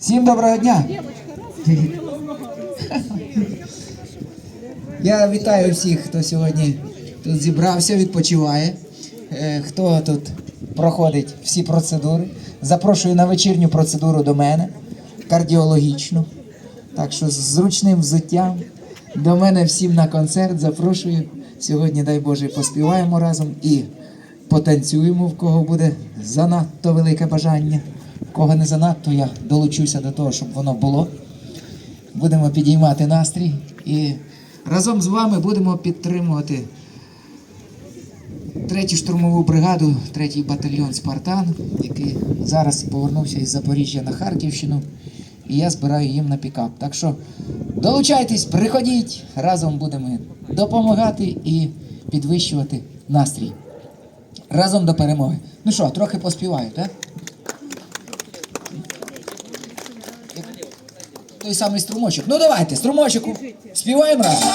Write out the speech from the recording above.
Всім доброго дня! Я вітаю всіх, хто сьогодні тут зібрався, відпочиває, е, хто тут проходить всі процедури. Запрошую на вечірню процедуру до мене, кардіологічну. Так що з зручним взуттям до мене всім на концерт запрошую. Сьогодні, дай Боже, поспіваємо разом і потанцюємо, в кого буде занадто велике бажання. Кого не занадто, я долучуся до того, щоб воно було. Будемо підіймати настрій і разом з вами будемо підтримувати третю штурмову бригаду, третій батальйон Спартан, який зараз повернувся із Запоріжжя на Харківщину. І я збираю їм на пікап. Так що долучайтесь, приходіть, разом будемо допомагати і підвищувати настрій. Разом до перемоги. Ну що, трохи поспіваю, так? Той самий струмочок. Ну давайте, струмочок. Співаємо разом.